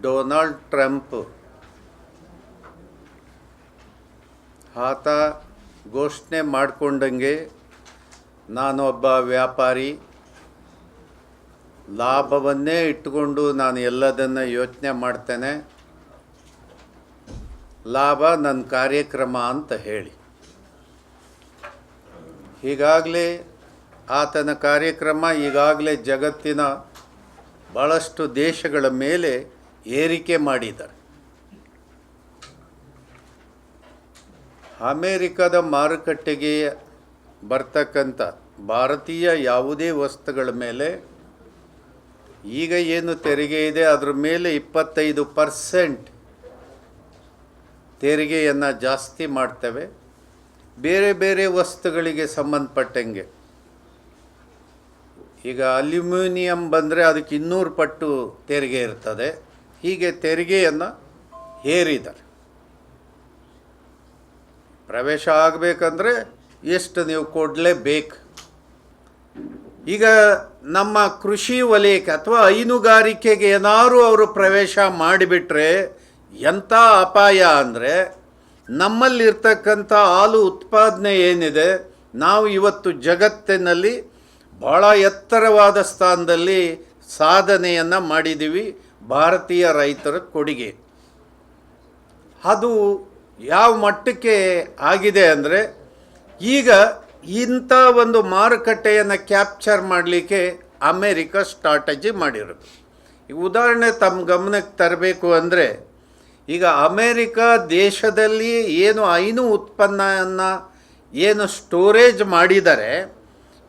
Donald Trump. ಆತ ಘೋಷಣೆ ಮಾಡಿಕೊಂಡಂಗೆ ನಾನು ಒಬ್ಬ ವ್ಯಾಪಾರಿ. ಲಾಭವನ್ನೇ ಇಟ್ಟುಕೊಂಡು ನಾನು ಎಲ್ಲದನ್ನು ಯೋಚನೆ ಮಾಡ್ತೇನೆ. ಲಾಭ ನನ್ನ ಕಾರ್ಯಕ್ರಮ ಅಂತ ಹೇಳಿ. ಈಗಾಗಲೇ ಆತನ ಕಾರ್ಯಕ್ರಮ ಈಗಾಗಲೇ ಜಗತ್ತಿನ ಭಾಳಷ್ಟು ದೇಶಗಳ ಮೇಲೆ ಏರಿಕೆ ಮಾಡಿದ್ದಾರೆ. ಅಮೇರಿಕದ ಮಾರುಕಟ್ಟೆಗೆ ಬರ್ತಕ್ಕಂಥ ಭಾರತೀಯ ಯಾವುದೇ ವಸ್ತುಗಳ ಮೇಲೆ ಈಗ ಏನು ತೆರಿಗೆ ಇದೆ, ಅದರ ಮೇಲೆ ಇಪ್ಪತ್ತೈದು ಪರ್ಸೆಂಟ್ ತೆರಿಗೆಯನ್ನು ಜಾಸ್ತಿ ಮಾಡ್ತೇವೆ. ಬೇರೆ ಬೇರೆ ವಸ್ತುಗಳಿಗೆ ಸಂಬಂಧಪಟ್ಟಂಗೆ. ಈಗ ಅಲ್ಯೂಮಿನಿಯಂ ಬಂದರೆ ಅದಕ್ಕೆ ಇನ್ನೂರು ಪಟ್ಟು ತೆರಿಗೆ ಇರ್ತದೆ. ಹೀಗೆ ತೆರಿಗೆಯನ್ನು ಹೇರಿದ್ದಾರೆ. ಪ್ರವೇಶ ಆಗಬೇಕಂದ್ರೆ ಎಷ್ಟು ನೀವು ಕೊಡಲೇಬೇಕು. ಈಗ ನಮ್ಮ ಕೃಷಿ ವಲಯಕ್ಕೆ ಅಥವಾ ಹೈನುಗಾರಿಕೆಗೆ ಏನಾದರೂ ಅವರು ಪ್ರವೇಶ ಮಾಡಿಬಿಟ್ರೆ ಎಂಥ ಅಪಾಯ ಅಂದರೆ ನಮ್ಮಲ್ಲಿರ್ತಕ್ಕಂಥ ಹಾಲು ಉತ್ಪಾದನೆ ಏನಿದೆ, ನಾವು ಇವತ್ತು ಜಗತ್ತಿನಲ್ಲಿ ಭಾಳ ಎತ್ತರವಾದ ಸ್ಥಾನದಲ್ಲಿ ಸಾಧನೆಯನ್ನು ಮಾಡಿದ್ದೀವಿ. ಭಾರತೀಯ ರೈತರ ಕೊಡುಗೆ. ಅದು ಯಾವ ಮಟ್ಟಕ್ಕೆ ಆಗಿದೆ ಅಂದರೆ ಈಗ ಇಂಥ ಒಂದು ಮಾರುಕಟ್ಟೆಯನ್ನು ಕ್ಯಾಪ್ಚರ್ ಮಾಡಲಿಕ್ಕೆ ಅಮೇರಿಕ ಸ್ಟ್ರಾಟಜಿ ಮಾಡಿರೋದು ಈ ಉದಾಹರಣೆ ತಮ್ಮ ಗಮನಕ್ಕೆ ತರಬೇಕು ಅಂದರೆ ಈಗ ಅಮೇರಿಕ ದೇಶದಲ್ಲಿ ಏನು ಹೈನು ಉತ್ಪನ್ನವನ್ನು ಏನು ಸ್ಟೋರೇಜ್ ಮಾಡಿದರೆ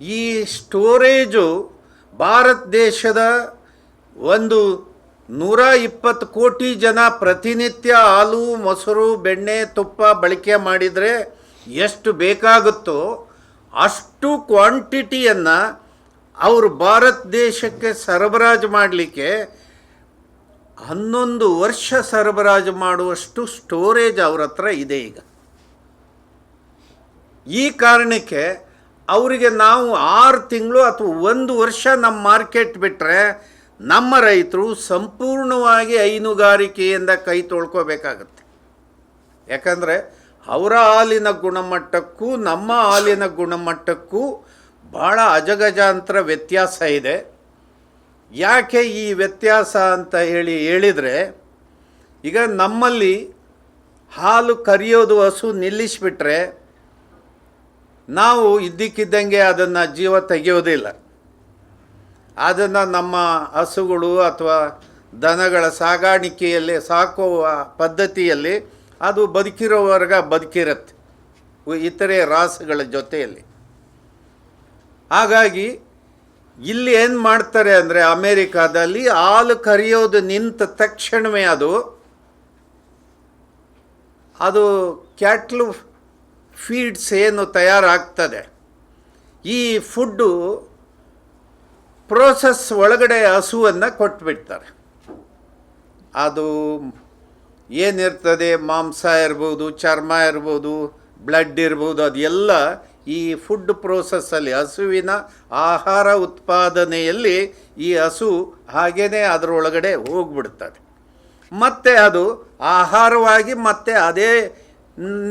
ಈ ಸ್ಟೋರೇಜು ಭಾರತ ದೇಶದ ಒಂದು ನೂರ ಇಪ್ಪತ್ತು ಕೋಟಿ ಜನ ಪ್ರತಿನಿತ್ಯ ಹಾಲು, ಮೊಸರು, ಬೆಣ್ಣೆ, ತುಪ್ಪ ಬಳಕೆ ಮಾಡಿದರೆ ಎಷ್ಟು ಬೇಕಾಗುತ್ತೋ ಅಷ್ಟು ಕ್ವಾಂಟಿಟಿಯನ್ನು ಅವರು ಭಾರತ ದೇಶಕ್ಕೆ ಸರಬರಾಜು ಮಾಡಲಿಕ್ಕೆ ಹನ್ನೊಂದು ವರ್ಷ ಸರಬರಾಜು ಮಾಡುವಷ್ಟು ಸ್ಟೋರೇಜ್ ಅವ್ರ ಹತ್ರ ಇದೆ ಈಗ. ಈ ಕಾರಣಕ್ಕೆ ಅವರಿಗೆ ನಾವು ಆರು ತಿಂಗಳು ಅಥವಾ ಒಂದು ವರ್ಷ ನಮ್ಮ ಮಾರ್ಕೆಟ್ ಬಿಟ್ಟರೆ ನಮ್ಮ ರೈತರು ಸಂಪೂರ್ಣವಾಗಿ ಹೈನುಗಾರಿಕೆಯಿಂದ ಕೈ ತೊಳ್ಕೋಬೇಕಾಗತ್ತೆ. ಯಾಕಂದರೆ ಅವರ ಹಾಲಿನ ಗುಣಮಟ್ಟಕ್ಕೂ ನಮ್ಮ ಹಾಲಿನ ಗುಣಮಟ್ಟಕ್ಕೂ ಭಾಳ ಅಜಗಜಾಂತರ ವ್ಯತ್ಯಾಸ ಇದೆ. ಯಾಕೆ ಈ ವ್ಯತ್ಯಾಸ ಅಂತ ಹೇಳಿ ಹೇಳಿದರೆ, ಈಗ ನಮ್ಮಲ್ಲಿ ಹಾಲು ಕರಿಯೋದು ಹಸು ನಿಲ್ಲಿಸಿಬಿಟ್ರೆ ನಾವು ಇದ್ದಕ್ಕಿದ್ದಂಗೆ ಅದನ್ನು ಜೀವ ತೆಗೆಯೋದಿಲ್ಲ ಅದನ್ನು ನಮ್ಮ ಹಸುಗಳು ಅಥವಾ ದನಗಳ ಸಾಗಾಣಿಕೆಯಲ್ಲಿ ಸಾಕುವ ಪದ್ಧತಿಯಲ್ಲಿ ಅದು ಬದುಕಿರೋವರೆಗ ಬದುಕಿರುತ್ತೆ. ಇತರೆ ರಾಸುಗಳ ಜೊತೆಯಲ್ಲಿ. ಹಾಗಾಗಿ ಇಲ್ಲಿ ಏನು ಮಾಡ್ತಾರೆ ಅಂದರೆ ಅಮೇರಿಕಾದಲ್ಲಿ ಹಾಲು ಕರಿಯೋದು ನಿಂತ ತಕ್ಷಣವೇ ಅದು ಅದು ಕ್ಯಾಟ್ಲು ಫೀಡ್ಸ್ ಏನು ತಯಾರಾಗ್ತದೆ. ಈ ಫುಡ್ಡು ಪ್ರೋಸೆಸ್ ಒಳಗಡೆ ಹಸುವನ್ನು ಕೊಟ್ಬಿಡ್ತಾರೆ. ಅದು ಏನಿರ್ತದೆ ಮಾಂಸ ಇರ್ಬೋದು, ಚರ್ಮ ಇರ್ಬೋದು ಬ್ಲಡ್ ಇರ್ಬೋದು, ಅದೆಲ್ಲ ಈ ಫುಡ್ ಪ್ರೋಸೆಸ್ಸಲ್ಲಿ ಹಸುವಿನ ಆಹಾರ ಉತ್ಪಾದನೆಯಲ್ಲಿ ಈ ಹಸು ಹಾಗೇ ಅದರೊಳಗಡೆ ಹೋಗ್ಬಿಡ್ತದೆ. ಮತ್ತೆ ಅದು ಆಹಾರವಾಗಿ ಮತ್ತೆ ಅದೇ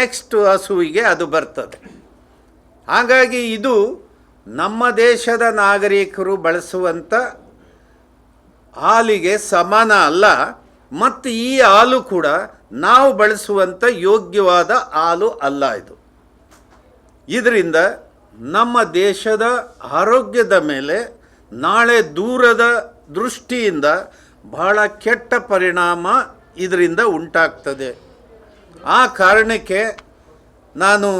ನೆಕ್ಸ್ಟ್ ಹಸುವಿಗೆ ಅದು ಬರ್ತದೆ. ಹಾಗಾಗಿ ಇದು ನಮ್ಮ ದೇಶದ ನಾಗರಿಕರು ಬಳಸುವಂಥ ಹಾಲಿಗೆ ಸಮಾನ ಅಲ್ಲ, ಮತ್ತು ಈ ಹಾಲು ಕೂಡ ನಾವು ಬಳಸುವಂಥ ಯೋಗ್ಯವಾದ ಹಾಲು ಅಲ್ಲ ಇದು. ಇದರಿಂದ ನಮ್ಮ ದೇಶದ ಆರೋಗ್ಯದ ಮೇಲೆ ನಾಳೆ ದೂರದ ದೃಷ್ಟಿಯಿಂದ ಬಹಳ ಕೆಟ್ಟ ಪರಿಣಾಮ ಇದರಿಂದ ಉಂಟಾಗ್ತದೆ. ಆ ಕಾರಣಕ್ಕೆ ನಾನು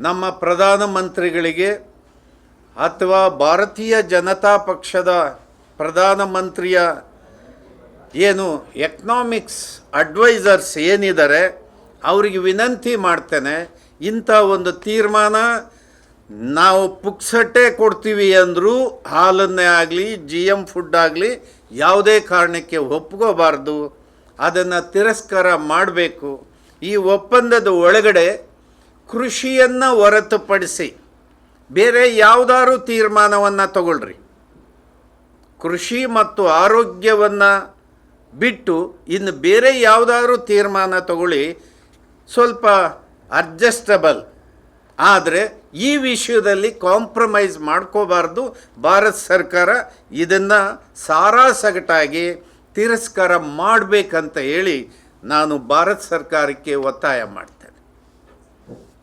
ನಮ್ಮ ಪ್ರಧಾನಮಂತ್ರಿಗಳಿಗೆ ಅಥವಾ ಭಾರತೀಯ ಜನತಾ ಪಕ್ಷದ ಪ್ರಧಾನಮಂತ್ರಿಯ ಏನು ಎಕನಾಮಿಕ್ಸ್ ಅಡ್ವೈಸರ್ಸ್ ಏನಿದ್ದಾರೆ, ಅವರಿಗೆ ವಿನಂತಿ ಮಾಡ್ತೇನೆ, ಇಂಥ ಒಂದು ತೀರ್ಮಾನ ನಾವು ಪುಕ್ಸಟ್ಟೆ ಕೊಡ್ತೀವಿ ಅಂದರೂ ಹಾಲನ್ನೇ ಆಗಲಿ ಜಿ ಎಂ ಫುಡ್ ಆಗಲಿ ಯಾವುದೇ ಕಾರಣಕ್ಕೆ ಒಪ್ಕೋಬಾರ್ದು, ಅದನ್ನು ತಿರಸ್ಕಾರ ಮಾಡಬೇಕು. ಈ ಒಪ್ಪಂದದ ಒಳಗಡೆ ಕೃಷಿಯನ್ನು ಹೊರತುಪಡಿಸಿ ಬೇರೆ ಯಾವುದಾದ್ರು ತೀರ್ಮಾನವನ್ನು ತಗೊಳ್ರಿ. ಕೃಷಿ ಮತ್ತು ಆರೋಗ್ಯವನ್ನು ಬಿಟ್ಟು ಇನ್ನು ಬೇರೆ ಯಾವುದಾದ್ರೂ ತೀರ್ಮಾನ ತಗೊಳ್ಳಿ. ಸ್ವಲ್ಪ ಅಡ್ಜಸ್ಟಬಲ್ ಆದರೆ ಈ ವಿಷಯದಲ್ಲಿ ಕಾಂಪ್ರಮೈಸ್ ಮಾಡ್ಕೋಬಾರ್ದು. ಭಾರತ ಸರ್ಕಾರ ಇದನ್ನು ಸಾರಾಸಗಟಾಗಿ ತಿರಸ್ಕಾರ ಮಾಡಬೇಕಂತ ಹೇಳಿ ನಾನು ಭಾರತ ಸರ್ಕಾರಕ್ಕೆ ಒತ್ತಾಯ ಮಾಡ್ತೀನಿ.